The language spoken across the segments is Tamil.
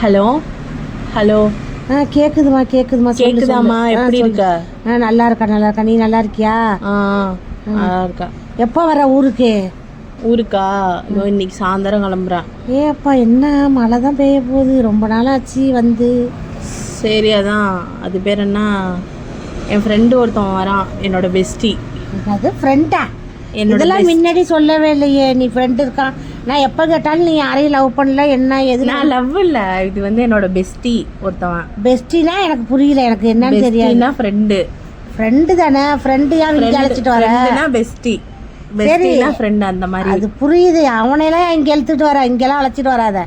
ஹலோ? ஹலோ? ஆ கேக்குதுமா கேக்குதுமா சொல்லு, கேக்குதாம்மா? சொல்லு. ஆ, எப்படி சொல்லு. இருக்க? ஆ நல்லா இருக்கா நல்லா இருக்கா? நீ நல்லா இருக்கியா? ஆ நல்லா இருக்கா. எப்போ வர ஊருக்கு? ஊருக்கா? இதோ இன்னைக்கு சாயந்தரம் கிளம்புறேன். ஏ அப்பா என்ன மழை தான் பெய்ய போகுது. ரொம்ப நாள் ஆச்சு வந்து. சரி அதான். அது பேர் என்ன? என் ஃப்ரெண்டு ஒருத்தன் வரான் என்னோட பெஸ்டி அது ஃப்ரெண்டா என்னோட இதெல்லாம் முன்னாடி சொல்லவே இல்லையே. நீ ஃப்ரெண்டு இருக்கான். நான் எப்போ கேட்டாலும் நீ யாரையும் லவ் பண்ணல என்ன எது நான் லவ் இல்ல. இது வந்து என்னோட பெஸ்டி ஒருத்தவன். பெஸ்டினா எனக்கு புரியல எனக்கு என்னன்னு தெரியாது. ஃப்ரெண்டு ஃப்ரெண்டு தானே ஃப்ரெண்டு ஏன் இங்கே அழைச்சிட்டு வர? ஃப்ரெண்டுனா பெஸ்டி பெஸ்டினா ஃப்ரெண்ட் அந்த மாதிரி. அது புரியுது அவனையெல்லாம் இங்கே இழுத்துட்டு வர இங்கெல்லாம் அழைச்சிட்டு வராத.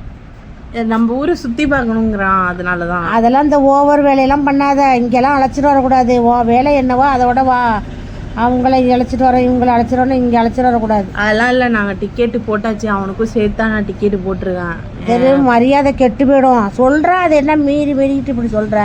நம்ம ஊரை சுத்தி பார்க்கணுங்கிறான் அதனால தான் அதெல்லாம் இந்த ஓவர் வேலையெல்லாம் பண்ணாத இங்கெல்லாம் அழைச்சிட்டு வரக்கூடாது. ஓ வேலை என்னவோ அதோட வா. அவங்கள அழைச்சிட்டு வரோம் இவங்கள அழைச்சிட்டு வரணும் இங்கே அழைச்சிட்டு வரக்கூடாது. அதெல்லாம் இல்லை நாங்கள் டிக்கெட்டு போட்டாச்சு அவனுக்கும் சேர்த்து தான் நான் டிக்கெட்டு போட்டிருக்கேன். சரி மரியாதை கெட்டு போயிடும். சொல்ற அது என்ன மீறி மீறிட்டு இப்படி சொல்ற?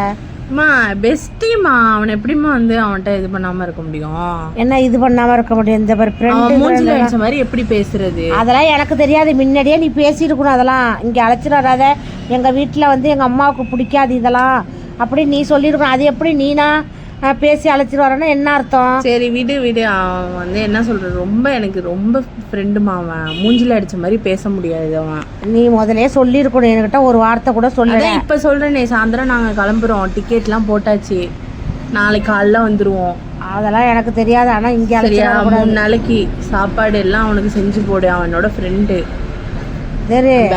அம்மா பெஸ்டிமா அவன் எப்படிம்மா வந்து அவன்கிட்ட இது பண்ணாம இருக்க முடியும்? என்ன இது பண்ணாம இருக்க முடியும்? இந்த அவன் ஃப்ரெண்டு மூஞ்சில அடிச்ச மாதிரி எப்படி பேசுறது? அதெல்லாம் எனக்கு தெரியாது. முன்னாடியே நீ பேசியிருக்கணும் அதெல்லாம். இங்கே அழைச்சிட்டு வராத. எங்கள் வீட்டில் வந்து எங்கள் அம்மாவுக்கு பிடிக்காது இதெல்லாம். அப்படி நீ சொல்லியிருக்கணும். அது எப்படி நீனா? பேசி அழைச்சிட்டு வரேன்னா என்ன அர்த்தம்? சரி விடு விடு. அவன் வந்து என்ன சொல்றது? ரொம்ப எனக்கு ரொம்ப ஃப்ரெண்டுமா அவன். மூஞ்சில அடிச்ச மாதிரி பேச முடியாது அவன். நீ முதலே சொல்லியிருக்கணும். என்கிட்ட ஒரு வார்த்தை கூட சொல்லல. இப்ப சொல்றேனே சாயந்தரம் நாங்க கிளம்புறோம். டிக்கெட்லாம் போட்டாச்சு. நாளைக்கு காலைல வந்துருவோம். அதெல்லாம் எனக்கு தெரியாது. ஆனால் இங்கே சரியா? மூணு நாளைக்கு சாப்பாடு எல்லாம் அவனுக்கு செஞ்சு போடு. அவனோட ஃப்ரெண்டு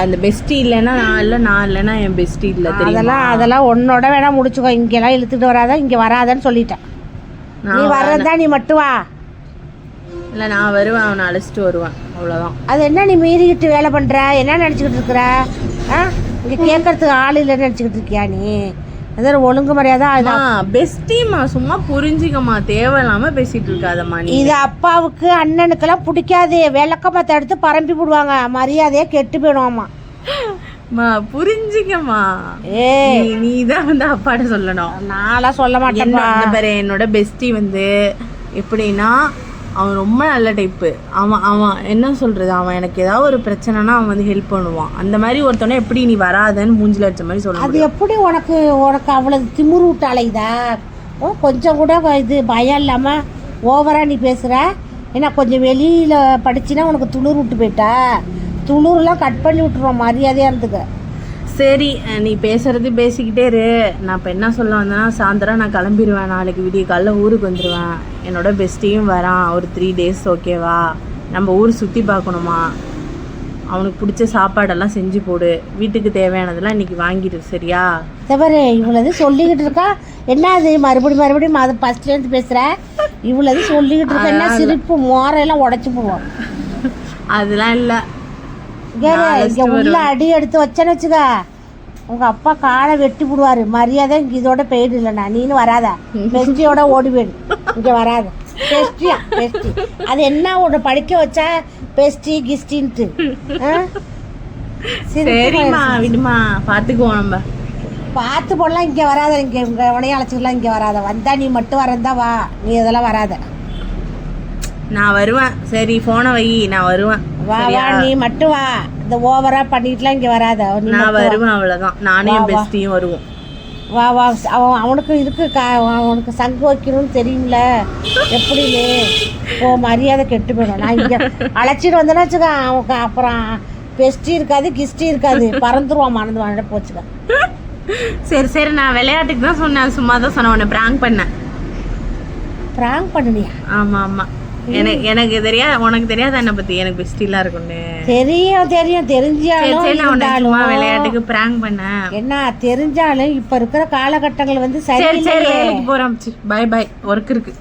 அந்த பெஸ்டி இல்லைன்னா நான் இல்லை நான் இல்லைன்னா என் பெஸ்டி இல்லை அதெல்லாம் அதெல்லாம் உன்னோட வேணா முடிச்சுக்கோ. இங்கெல்லாம் இழுத்துட்டு வராத இங்கே வராதன்னு சொல்லிட்டேன். நீ வர்றதா நீ மட்டும் வா. இல்லை நான் வருவேன் அவனை அழைச்சிட்டு வருவேன் அவ்வளோதான் அது என்ன நீ மீறிக்கிட்டு வேலை பண்ணுற என்ன நினச்சிக்கிட்டு இருக்கிற? ஆ? இங்கே கேட்கறதுக்கு ஆள் இல்லைன்னு நினச்சிக்கிட்டு இருக்கியா நீ? ஏதோ ஒழுங்கு மரியாதை பெஸ்டிமா சும்மா புரிஞ்சுக்கம்மா. தேவையில்லாம பேசிட்டு இருக்காதம்மா நீ இது அப்பாவுக்கு அண்ணனுக்கெல்லாம் பிடிக்காது. விளக்கமத்தை எடுத்து பரம்பி விடுவாங்க மரியாதையே கெட்டு போயிடுவாமா மா புரிஞ்சுக்கம்மா. ஏ. நீ தான் வந்து அப்பாட்ட சொல்லணும். நான்லாம் சொல்ல பாரு என்னோட பெஸ்டி வந்து எப்படின்னா அவன் ரொம்ப நல்ல டைப்பு அவன் அவன் என்ன சொல்றது? அவன் எனக்கு ஏதாவது ஒரு பிரச்சனைனா அவன் வந்து ஹெல்ப் பண்ணுவான். அந்த மாதிரி ஒருத்தவனே எப்படி நீ வராதன்னு மூஞ்சில அடிச்ச மாதிரி சொல்ல அது எப்படி உனக்கு உனக்கு அவ்வளவு திமிரு விட்டு அலையுதா ஓ கொஞ்சம் கூட இது பயம் இல்லாமல் ஓவராக நீ பேசுகிற ஏன்னா கொஞ்சம் வெளியில் படிச்சினா உனக்கு துளிர் விட்டு போயிட்டா? துளிர்லாம் கட் பண்ணி விட்டுருவோம் மரியாதையாக இருந்துக்க. சரி நீ பேசுறது பேசிக்கிட்டே இரு. நான் இப்போ என்ன சொல்ல வந்தேன்னா சாயந்தரம் நான் கிளம்பிடுவேன் நாளைக்கு விடிய காலைல ஊருக்கு வந்துடுவேன் என்னோட பெஸ்ட்டியும் வரான். ஒரு த்ரீ டேஸ் ஓகேவா நம்ம ஊர் சுற்றி பார்க்கணுமா? அவனுக்கு பிடிச்ச சாப்பாடெல்லாம் செஞ்சு போடு. வீட்டுக்கு தேவையானதெல்லாம் இன்னைக்கு வாங்கிடு சரியா? தவிர இவ்வளவு சொல்லிக்கிட்டு இருக்கா? என்ன அது? மறுபடியும் மறுபடியும் அது ஃபஸ்ட்லேருந்து பேசுகிற இவ்வளவு சொல்லிக்கிட்டு இருக்க? என்ன சிரிப்பு மோரையெல்லாம் உடச்சி போவோம் அதெல்லாம் இல்லை. இங்கே உள்ள அடி எடுத்து வச்சேன்னு வச்சுக்க. உங்கள் அப்பா காலை வெட்டி விடுவாரு மரியாதை இங்கே இதோட போயிடு இல்லைண்ணா நீனு. வராத. பெஸ்டியோட ஓடி போயிடு. இங்கே வராத. பெஸ்டியா? பெஸ்டி. அது என்ன ஒன்று படிக்க வச்சா பெஸ்டி கிஸ்டின்ட்டு? சரிம்மா விடுமா பார்த்துக்குவோம் நம்ம. பார்த்து போடலாம் இங்கே வராத. இங்கே இங்கே உனையும் அழைச்சிக்கலாம் இங்கே வராத. வந்தா நீ மட்டும் வரந்தா வா. நீ இதெல்லாம் வராத. நான் வருவேன். சரி ஃபோனை வை. நான் வருவேன். வா வா நீ மட்டும் வா. இந்த ஓவரா பண்ணிட்டுலாம் இங்கே வராத. நான் வருவேன் அவ்வளோதான் நானும் என் பெஸ்ட்டியும் வருவோம். வா வா. அவன் அவனுக்கு இருக்கு கா அவனுக்கு சங்கு வைக்கணும்னு தெரியும்ல. எப்படின்னு? ஓ மரியாதை கெட்டு போயிடும். நான் இங்கே அழைச்சிட்டு வந்தேன்னா வச்சுக்க அவனுக்கு அப்புறம் பெஸ்டி இருக்காது கிஸ்டி இருக்காது. பறந்துருவான் மறந்து வாண்ட போச்சுக்க. சரி சரி. நான் விளையாட்டுக்கு தான் சொன்னேன். சும்மா தான் சொன்னேன். உன்னை ப்ராங்க் பண்ணேன். ப்ராங்க் பண்ணினியா? ஆமா ஆமா. எனக்கு எனக்கு தெரியாது உனக்கு தெரியாது என்னை பத்தி? எனக்கு பெஸ்டிலாம் இருக்கும்னு. தெரியும் தெரியும் தெரிஞ்சாலும் நான் விளையாட்டுக்கு ப்ராங்க் பண்ணேன் என்ன தெரிஞ்சாலும் இப்ப இருக்கிற காலகட்டங்கள் வந்து சரி சரி வேலைக்கு போறேன் பை பை ஒர்க் இருக்கு.